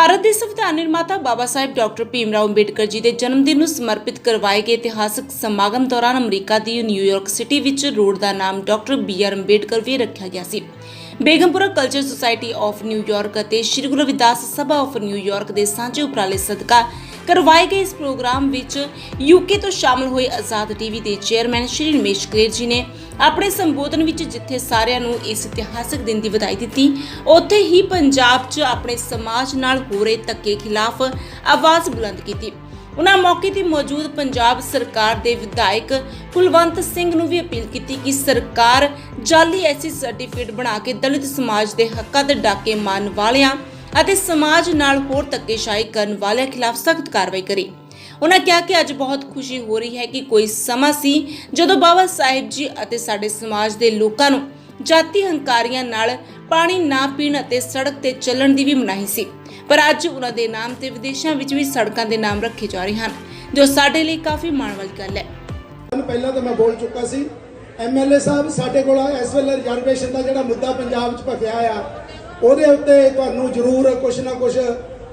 ਭਾਰਤ ਦੇ ਸੰਵਿਧਾਨ ਨਿਰਮਾਤਾ ਬਾਬਾ ਸਾਹਿਬ ਡਾਕਟਰ ਭੀਮਰਾਓ ਅੰਬੇਡਕਰ ਜੀ ਦੇ ਜਨਮ ਦਿਨ ਨੂੰ ਸਮਰਪਿਤ ਕਰਵਾਏ ਗਏ ਇਤਿਹਾਸਕ ਸਮਾਗਮ ਦੌਰਾਨ ਅਮਰੀਕਾ ਦੀ ਨਿਊਯਾਰਕ ਸਿਟੀ ਵਿੱਚ ਰੋਡ ਦਾ ਨਾਮ ਡਾਕਟਰ ਬੀ ਆਰ ਅੰਬੇਡਕਰ ਵੀ ਰੱਖਿਆ ਗਿਆ ਸੀ। Begampura culture society of New York ਅਤੇ Shri Guru Ravidas Sabha of New York ਦੇ ਸਾਂਝੇ ਉਪਰਾਲੇ ਸਦਕਾ ਕਰਵਾਏ ਗਏ ਇਸ ਪ੍ਰੋਗਰਾਮ ਵਿੱਚ ਯੂਕੇ ਤੋਂ ਸ਼ਾਮਲ ਹੋਏ ਆਜ਼ਾਦ ਟੀਵੀ ਦੇ ਚੇਅਰਮੈਨ ਸ਼੍ਰੀ ਰਮੇਸ਼ ਕਲੇਰ ਜੀ ਨੇ ਆਪਣੇ ਸੰਬੋਧਨ ਵਿੱਚ ਜਿੱਥੇ ਸਾਰਿਆਂ ਨੂੰ ਇਸ ਇਤਿਹਾਸਕ ਦਿਨ ਦੀ ਵਧਾਈ ਦਿੱਤੀ, ਉੱਥੇ ਹੀ ਪੰਜਾਬ 'ਚ ਆਪਣੇ ਸਮਾਜ ਨਾਲ ਹੋ ਰਹੇ ਧੱਕੇ ਖਿਲਾਫ ਆਵਾਜ਼ ਬੁਲੰਦ ਕੀਤੀ। ਉਹਨਾਂ ਮੌਕੇ ਤੇ ਮੌਜੂਦ ਪੰਜਾਬ ਸਰਕਾਰ ਦੇ ਵਿਧਾਇਕ ਕੁਲਵੰਤ ਸਿੰਘ ਨੂੰ ਵੀ ਅਪੀਲ ਕੀਤੀ ਕਿ ਸਰਕਾਰ ਜਾਲੀ ਐਸੀ ਸਰਟੀਫਿਕੇਟ ਬਣਾ ਕੇ ਦਲਿਤ ਸਮਾਜ ਦੇ ਹੱਕਾਂ ਤੇ ਡਾਕੇ ਮਾਰਨ ਵਾਲਿਆਂ ਅਤੇ ਸਮਾਜ ਨਾਲ ਹੋਰ ਧੱਕੇਸ਼ਾਹੀ ਕਰਨ ਵਾਲਿਆਂ ਖਿਲਾਫ ਸਖਤ ਕਾਰਵਾਈ ਕਰੇ। ਉਹਨਾਂ ਕਿਹਾ ਕਿ ਅੱਜ ਬਹੁਤ ਖੁਸ਼ੀ ਹੋ ਰਹੀ ਹੈ ਕਿ ਕੋਈ ਸਮਾਂ ਸੀ ਜਦੋਂ ਬਾਬਾ ਸਾਹਿਬ ਜੀ ਅਤੇ ਸਾਡੇ ਸਮਾਜ ਦੇ ਲੋਕਾਂ ਨੂੰ ਜਾਤੀ ਹੰਕਾਰੀਆਂ ਨਾਲ ਪਾਣੀ ਨਾ ਪੀਣ ਅਤੇ ਸੜਕ ਤੇ ਚੱਲਣ ਦੀ ਵੀ ਮਨਾਹੀ ਸੀ। ਪਰ ਅੱਜ ਉਹਨਾਂ ਦੇ ਨਾਮ ਤੇ ਵਿਦੇਸ਼ਾਂ ਵਿੱਚ ਵੀ ਸੜਕਾਂ ਦੇ ਨਾਮ ਰੱਖੇ ਜਾ ਰਹੇ ਹਨ, ਜੋ ਸਾਡੇ ਲਈ ਕਾਫੀ ਮਾਣ ਵਾਲੀ ਗੱਲ ਹੈ। ਪਹਿਲਾਂ ਤਾਂ ਮੈਂ ਬੋਲ ਚੁੱਕਾ ਸੀ ਐਮਐਲਏ ਸਾਹਿਬ ਸਾਡੇ ਕੋਲ ਇਸ ਵੇਲੇ ਰਿਜ਼ਰਵੇਸ਼ਨ ਦਾ ਜਿਹੜਾ ਮੁੱਦਾ ਪੰਜਾਬ 'ਚ ਭਖਿਆ ਆ ਉਹਦੇ ਉੱਤੇ ਤੁਹਾਨੂੰ ਜ਼ਰੂਰ ਕੁਝ ਨਾ ਕੁਝ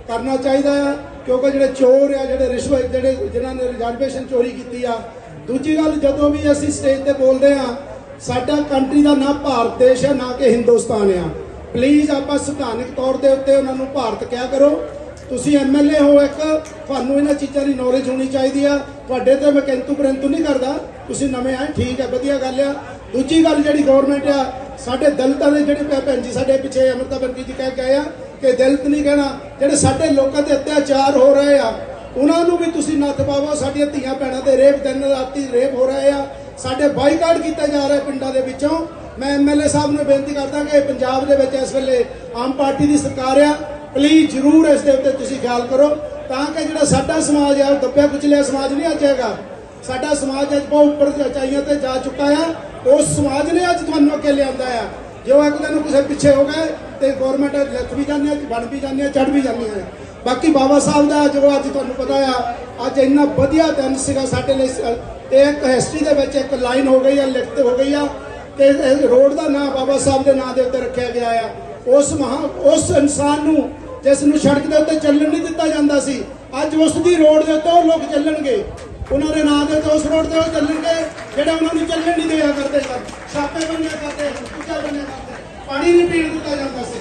ਕਰਨਾ ਚਾਹੀਦਾ ਆ, ਕਿਉਂਕਿ ਜਿਹੜੇ ਚੋਰ ਆ, ਜਿਹੜੇ ਰਿਸ਼ਵਤ, ਜਿਹੜੇ ਜਿਨ੍ਹਾਂ ਨੇ ਰਿਜ਼ਰਵੇਸ਼ਨ ਚੋਰੀ ਕੀਤੀ ਆ, ਦੂਜੀ ਗੱਲ ਜਦੋਂ ਵੀ ਅਸੀਂ ਸਟੇਜ ਤੇ ਬੋਲਦੇ ਆ, ਸਾਡਾ ਕੰਟਰੀ ਦਾ ਨਾ ਭਾਰਤ ਦੇਸ਼ ਹੈ ਨਾ ਕਿ ਹਿੰਦੁਸਤਾਨ ਆ। ਪਲੀਜ਼ ਆਪਾਂ ਸੰਵਿਧਾਨਕ ਤੌਰ ਦੇ ਉੱਤੇ ਉਹਨਾਂ ਨੂੰ ਭਾਰਤ ਕਿਹਾ ਕਰੋ। ਤੁਸੀਂ ਐਮਐਲਏ ਹੋ ਇੱਕ, ਤੁਹਾਨੂੰ ਇਹਨਾਂ ਚੀਜ਼ਾਂ ਦੀ ਨੌਲੇਜ ਹੋਣੀ ਚਾਹੀਦੀ ਆ। ਤੁਹਾਡੇ ਤੇ ਮੈਂ ਕਿੰਤੂ ਪਰੰਤੂ ਨਹੀਂ ਕਰਦਾ। ਤੁਸੀਂ ਨਵੇਂ ਆਏ, ਠੀਕ ਹੈ, ਵਧੀਆ ਗੱਲ ਆ। ਦੂਜੀ ਗੱਲ ਜਿਹੜੀ ਗਵਰਨਮੈਂਟ ਆ ਸਾਡੇ ਦਲਿਤਾਂ ਦੇ ਜਿਹੜੇ ਭੈਣ ਜੀ ਸਾਡੇ ਪਿੱਛੇ ਅਮਰਤਾ ਬਨਰਜੀ ਜੀ ਕਹਿ ਕੇ ਆ ਕਿ ਦਲਿਤ ਨਹੀਂ ਕਹਿਣਾ, ਜਿਹੜੇ ਸਾਡੇ ਲੋਕਾਂ ਤੇ ਅਤਿਆਚਾਰ ਹੋ ਰਹੇ ਆ, ਉਹਨਾਂ ਨੂੰ ਵੀ ਤੁਸੀਂ ਨੱਥ ਪਾਵੋ, ਸਾਡੀਆਂ ਧੀਆਂ ਭੈਣਾਂ ਤੇ ਰੇਪ ਦਿਨ ਰਾਤੀ ਰੇਪ ਹੋ ਰਹੇ ਆ, ਸਾਡੇ ਬਾਈਕਾਟ ਕੀਤੇ ਜਾ ਰਹੇ ਪਿੰਡਾਂ ਦੇ ਵਿੱਚੋਂ। ਮੈਂ ਐਮਐਲਏ ਸਾਹਿਬ ਨੂੰ ਬੇਨਤੀ ਕਰਦਾ ਕਿ ਪੰਜਾਬ ਦੇ ਵਿੱਚ ਇਸ ਵੇਲੇ ਆਮ ਪਾਰਟੀ ਦੀ ਸਰਕਾਰ ਆ ਪਲੀਜ਼ ਜਰੂਰ ਇਸ ਦੇ ਉੱਤੇ ਤੁਸੀਂ ਖਿਆਲ ਕਰੋ, ਤਾਂ ਕਿ ਜਿਹੜਾ ਸਾਡਾ ਸਮਾਜ ਆ, ਉਹ ਦੱਬਿਆ ਕੁਚਲਿਆ ਸਮਾਜ ਨਹੀਂ ਆ ਜਾਏਗਾ ਸਾਡਾ ਸਮਾਜ ਅੱਜ ਬਹੁਤ ਉੱਪਰ ਉਚਾਈਆਂ ਤੇ ਜਾ ਚੁੱਕਾ ਆ। ਉਸ ਸਮਾਜ ਨੇ ਅੱਜ ਤੁਹਾਨੂੰ ਅੱਗੇ ਲਿਆਂਦਾ ਆ। ਜੋ ਇੱਕ ਦਿਨ ਕਿਸੇ ਪਿੱਛੇ ਹੋ ਗਏ ਤੇ ਗਵਰਨਮੈਂਟ ਲੱਥ ਵੀ ਜਾਂਦੀ ਆ, ਬਣ ਵੀ ਜਾਂਦੀ ਆ ਚੜ ਵੀ ਜਾਂਦੀ ਆ। ਬਾਕੀ ਬਾਬਾ ਸਾਹਿਬ ਦਾ ਜੋ ਅੱਜ ਤੁਹਾਨੂੰ ਪਤਾ ਆ, ਅੱਜ ਇੰਨਾ ਵਧੀਆ ਦਿਨ ਸੀਗਾ ਸਾਡੇ ਲਈ। ਇਹ ਇੱਕ ਹਿਸਟਰੀ ਦੇ ਵਿੱਚ ਇੱਕ ਲਾਈਨ ਹੋ ਗਈ ਆ, ਲਿਖਤ ਹੋ ਗਈ ਆ ਕਿ ਰੋਡ ਦਾ ਨਾਮ ਬਾਬਾ ਸਾਹਿਬ ਦੇ ਨਾਂ ਦੇ ਉੱਤੇ ਰੱਖਿਆ ਗਿਆ ਆ। ਉਸ ਮਹਾ ਉਸ ਇਨਸਾਨ ਨੂੰ ਜਿਸ ਨੂੰ ਸੜਕ ਦੇ ਉੱਤੇ ਚੱਲਣ ਨਹੀਂ ਦਿੱਤਾ ਜਾਂਦਾ ਸੀ, ਅੱਜ ਉਸ ਦੀ ਰੋਡ ਦੇ ਉੱਤੇ ਉਹ ਲੋਕ ਚੱਲਣਗੇ। ਉਹਨਾਂ ਦੇ ਨਾਂ ਦੇ ਉੱਤੇ ਉਸ ਰੋਡ ਤੇ ਉਹ ਚੱਲਣਗੇ, ਜਿਹੜਾ ਉਹਨਾਂ ਨੂੰ ਚੱਲਣ ਨਹੀਂ ਦਿਆ ਕਰਦੇ ਸਨ। ਛਾਪੇ ਬੰਨਿਆ ਕਰਦੇ ਕੁੱਤਾ ਬੰਨਿਆ ਕਰਦੇ, ਪਾਣੀ ਨਹੀਂ ਪੀਣ ਦਿੱਤਾ ਜਾਂਦਾ ਸੀ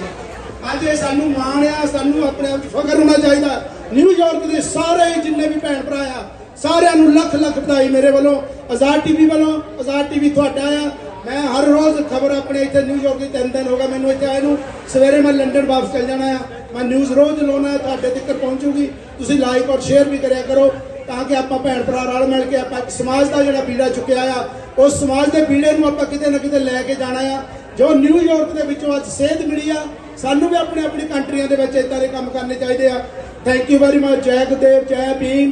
ਅੱਜ ਇਹ ਸਾਨੂੰ ਮਾਣ ਆ, ਸਾਨੂੰ ਆਪਣੇ ਆਪ 'ਤੇ ਫਖਰ ਹੋਣਾ ਚਾਹੀਦਾ। ਨਿਊਯਾਰਕ ਦੇ ਸਾਰੇ ਜਿੰਨੇ ਵੀ ਭੈਣ ਭਰਾ ਆ, ਸਾਰਿਆਂ ਨੂੰ ਲੱਖ ਲੱਖ ਵਧਾਈ ਮੇਰੇ ਵੱਲੋਂ। ਆਜ਼ਾਦ ਟੀਵੀ ਵੱਲੋਂ, ਆਜ਼ਾਦ ਟੀਵੀ ਤੁਹਾਡਾ ਆ। ਮੈਂ ਹਰ ਰੋਜ਼ ਖਬਰ ਆਪਣੇ ਇੱਥੇ ਨਿਊਯਾਰਕ ਦੀ ਤਿੰਨ ਦਿਨ ਹੋ ਗਿਆ ਮੈਨੂੰ ਇੱਥੇ ਆਏ ਨੂੰ। ਸਵੇਰੇ ਮੈਂ ਲੰਡਨ ਵਾਪਸ ਚੱਲ ਜਾਣਾ ਆ। ਮੈਂ ਨਿਊਜ਼ ਰੋਜ਼ ਲਾਉਣਾ ਤੁਹਾਡੇ ਤੱਕ ਪਹੁੰਚੂਗੀ। ਤੁਸੀਂ ਲਾਈਕ ਔਰ ਸ਼ੇਅਰ ਵੀ ਕਰਿਆ ਕਰੋ। ਤਾਂ ਕਿ ਆਪਾਂ ਭੈਣ ਭਰਾ ਰਲ ਮਿਲ ਕੇ ਆਪਾਂ ਸਮਾਜ ਦਾ ਜਿਹੜਾ ਬੀੜਾ ਚੁੱਕਿਆ ਆ, ਉਸ ਸਮਾਜ ਦੇ ਬੀੜੇ ਨੂੰ ਆਪਾਂ ਕਿਤੇ ਨਾ ਕਿਤੇ ਲੈ ਕੇ ਜਾਣਾ ਆ। ਜੋ ਨਿਊਯਾਰਕ ਦੇ ਵਿੱਚੋਂ ਅੱਜ ਸੇਧ ਮਿਲੀ ਆ, ਸਾਨੂੰ ਵੀ ਆਪਣੇ ਆਪਣੀ ਕੰਟਰੀਆਂ ਦੇ ਵਿੱਚ ਇਦਾਂ ਦੇ ਕੰਮ ਕਰਨੇ ਚਾਹੀਦੇ ਆ। ਥੈਂਕ ਯੂ ਵੈਰੀ ਮਚ ਜੈ ਗੁਰਦੇਵ, ਜੈ ਭੀਮ।